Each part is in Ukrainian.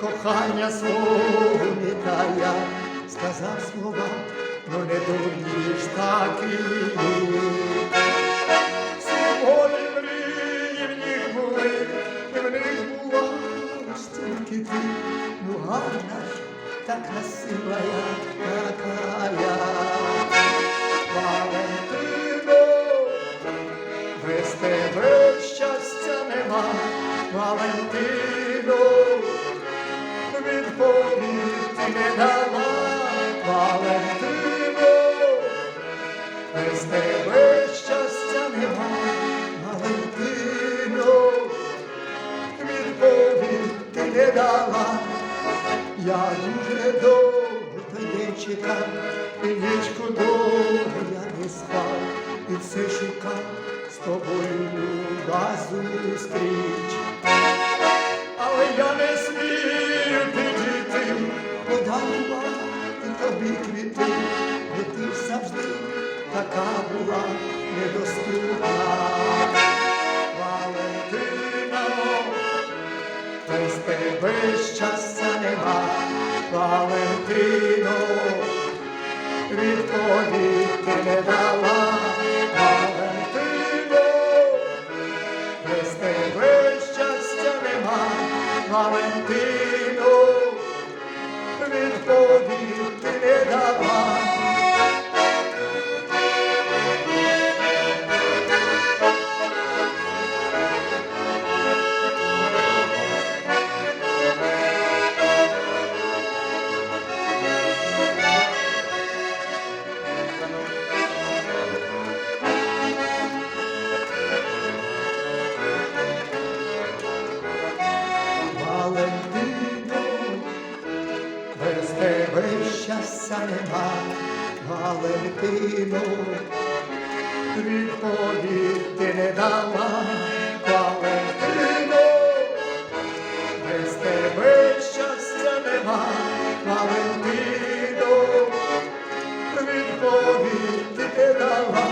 Кохання свого вітая, сказав слова, ну не думаєш такі. Сьогодні мрії в них були, і в них була стільки ти, ну гарна ж, та красива я такая. Валентино, без тебе щастя нема, Валентино, відповідь не дала, Валентино, без тебе щастя нема, Валентино, відповідь не дала. Я дуже довго тебе чекав, і нічку довго я не спав, і все шукав з тобою зустріч. Квіти, бо ти завжди така була недоступна. Валентина, без тебе щастя нема, Валентино, відповідь ти не дала, щастя нема, Валентино, відповідь не дала, Валентино, без тебе щастя нема, Валентино, відповідь ти не дала,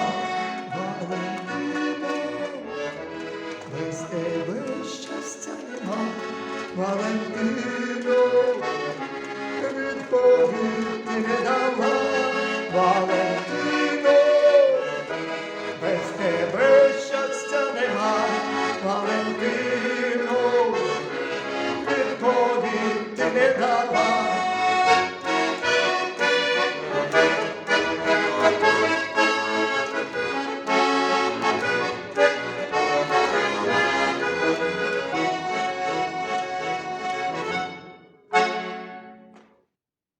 Валентино. Без тебе щастя нема, Валентино, відповідь ти не дала, Валентино,